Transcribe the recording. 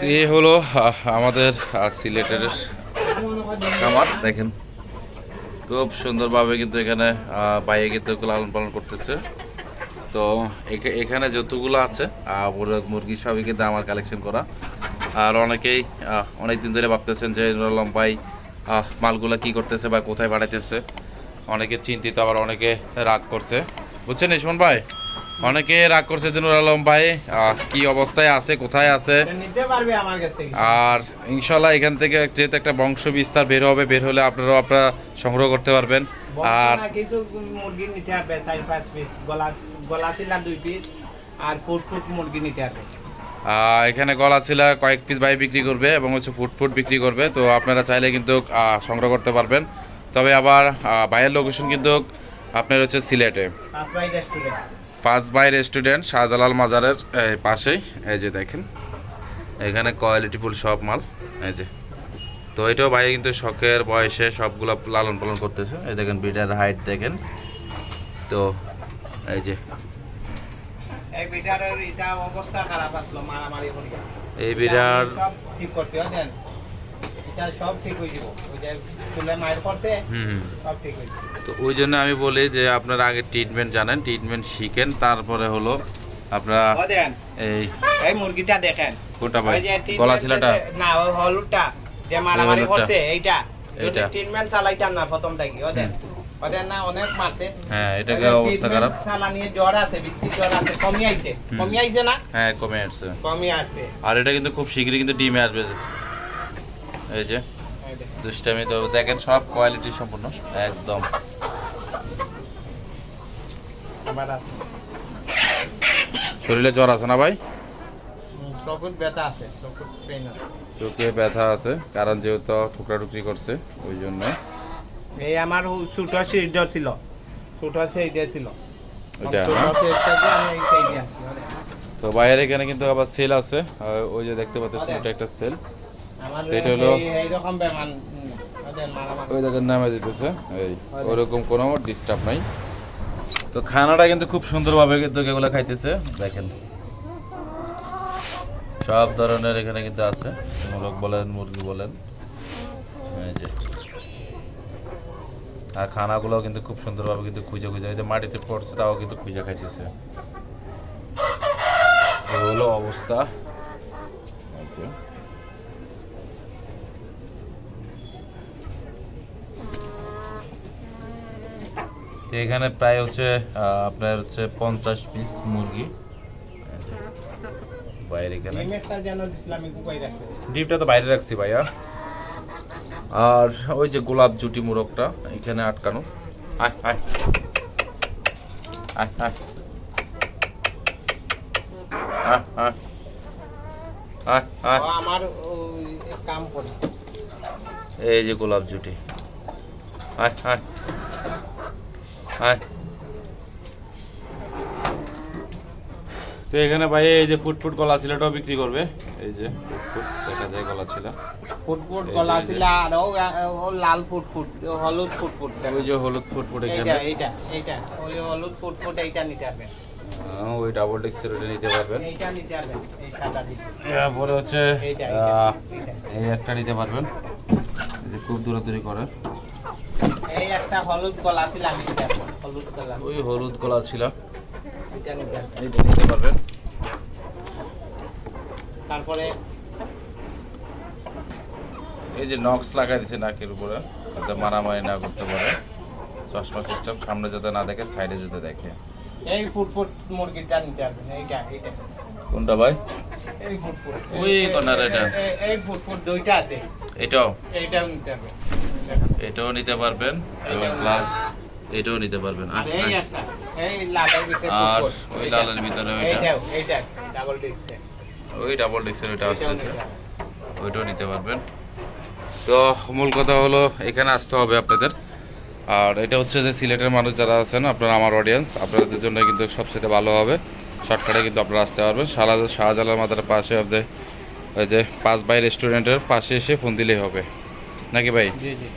তো এই হলো আমাদের সিলেটের খামার দেখেন। খুব সুন্দরভাবে কিন্তু এখানে বাইরে কিন্তু লালন পালন করতেছে। তো এখানে যতগুলো আছে মুরগি সবই কিন্তু আমার কালেকশন করা। আর অনেকেই অনেক দিন ধরে ভাবতেছেন যে আহ, মালগুলা কি করতেছে বা কোথায় বাড়াইতেছে অনেকে চিন্তিত আবার অনেকে রাগ করছে। বুঝছেন ইসমন ভাই? অনেকে রাগ করছে যে নুর আলম ভাই কি অবস্থায় আছে কোথায় আছে? আর ইনশাল্লাহ এখান থেকে যেহেতু একটা বংশ বিস্তার বের হবে বের হলে আপনারাও আপনারা সংগ্রহ করতে পারবেন। আর কিছু মুরগি নিতে হবে চার পাঁচ পিস গলা গলা ছিলা দুই পিস আর ফুট ফুট মুরগি নিতে হবে। এখানে গলা ছিলা কয়েক পিস বাই বিক্রি করবে এবং হচ্ছে ফুট ফুট বিক্রি করবে তো আপনারা চাইলে কিন্তু সংগ্রহ করতে পারবেন। তবে আবার বাইরের লোকেশন কিন্তু আপনার হচ্ছে সিলেটে। পাঁচ বাই রেস্টুরেন্ট শাহজালাল মাজারের এই, পাশেই এই যে দেখেন এখানে কোয়ালিটিফুল সব মাল এই যে। তো এটাও ভাই কিন্তু শখের বয়সে সবগুলো লালন পালন করতেছে। এই দেখেন বিটার হাইট দেখেন। তো এই যে। এই বিড়ার ঠিক করছে সব ঠিক হয়ে যাব। মায়ের করছে। সব তো ওই জন্য আমি বলি যে আপনারা আগে ট্রিটমেন্ট জানেন ট্রিটমেন্ট শিখেন তারপরে হলো আপনারা এই এই মুরগিটা দেখেন। কোনটা ভাই? গলা ছিলাটা? না ওই হলুদটা যে মারামারি করছে এইটা। এইটা। ট্রিটমেন্ট চালাইতাম না প্রথম থেকে ওদের ওদের না অনেক মারছে। হ্যাঁ এটাকে অবস্থা খারাপ। চালানিয়ে জ্বর আছে জ্বর আছে কমি আইছে। কমি আইছে না? হ্যাঁ কমে আসছে। কমি আসছে। আর এটা কিন্তু খুব শীঘ্রই কিন্তু ডিমে আসবে। এই যে দুষ্টামি তো দেখেন সব কোয়ালিটি সম্পূর্ণ। একদম। শরীরে জ্বর আছে না ভাই? চোখে ব্যথা আছে কারণ যেহেতু টুকরা টুকরি করছে ওই জন্য। এই আমার ছোট সিট ছিল ছোট সিট ছিল। হ্যাঁ? আছি তো বাইরে এখানে কিন্তু আবার সেল আছে ওই যে দেখতে পাচ্ছেন এটা একটা সেল। এটা হলো- ওই দেখেন নামে দিতেছে এই। ওরকম কোনো ডিস্টার্ব নাই। তো খানাটা কিন্তু খুব সুন্দরভাবে কিন্তু এগুলো খাইতেছে, দেখেন। সব ধরনের এখানে কিন্তু আছে মোরগ বলেন, মুরগি বলেন। আর খানাগুলো কিন্তু খুব সুন্দরভাবে কিন্তু খুঁজে খুঁজে, এই যে মাটিতে পড়ছে তাও কিন্তু খুঁজে খাইতেছে। এই হলো অবস্থা আচ্ছা তো এখানে প্রায় হচ্ছে আপনার হচ্ছে পঞ্চাশ পিস মুরগি। বাইরে এখানে। ডিপটা তো বাইরে রাখছি ভাইয়া। আর ওই যে গোলাপ জুটি মোরগটা, এখানে আটকানো। আয় আয়। আয় আয়। এই যে গোলাপ জুটি। আয় আয়। তো এখানে ভাই এই যে ফুটফুট কলা গলা ছিলাটাও বিক্রি করবে। এই যে ফুটফুট ফুট দেখা যায় গলা ছিলা। ফুটফুট কলা। ছিল আর ও লাল ফুটফুট ও হলুদ ফুটফুট। ওই যে হলুদ ফুট ফুট এখানে। এইটা এইটা ওই হলুদ ফুটফুট এইটা নিতে হবে আহ, ওই ডাবল ডেক্সের ওটা নিতে পারবেন। এইটা নিতে হবে এই সাদা এরপরে হচ্ছে এই একটা নিতে পারবেন। যে খুব দূরাদূরি করে। এই একটা হলুদ গলা ছিল আমি হলুদ গলা ওই হলুদ গলা ছিল। এটা নিতে হবে এইটা নিতে পারবেন। তারপরে এই যে নক্স লাগাই দিছে নাকের উপরে যাতে মারামারি না করতে পারে। চশমা সিস্টেম সামনে যাতে না দেখে সাইডে যাতে দেখে। এই ফুটফুট মুরগিটা নিতে হবে এইটা এইটা। কোনটা ভাই? এই ফুটফুট ওই corner এটা। এই- ফুটফুট দুইটা আছে। এটাও? এইটাও নিতে হবে। এটাও নিতে পারবেন এবং প্লাস এটাও নিতে পারবেন। আর এই একটা এই লালের ভিতরে আর ওই। লালের ভিতরে ওইটা। ওই ডাবল ডিক্সের ওইটা আসতেছে। ওইটাও নিতে পারবেন। তো মূল কথা হলো এখানে আসতে হবে আপনাদের। আর এটা হচ্ছে যে সিলেটের মানুষ যারা আছেন আপনারা আমার অডিয়েন্স আপনাদের জন্য কিন্তু সবচেয়ে ভালো হবে। শর্টকাটে কিন্তু আপনারা আসতে পারবেন। সারা শাহজালাল মাথার পাশে আপনি ওই যে পাঁচ বাই রেস্টুরেন্টের পাশে এসে ফোন দিলেই হবে। নাকি ভাই? জি জি।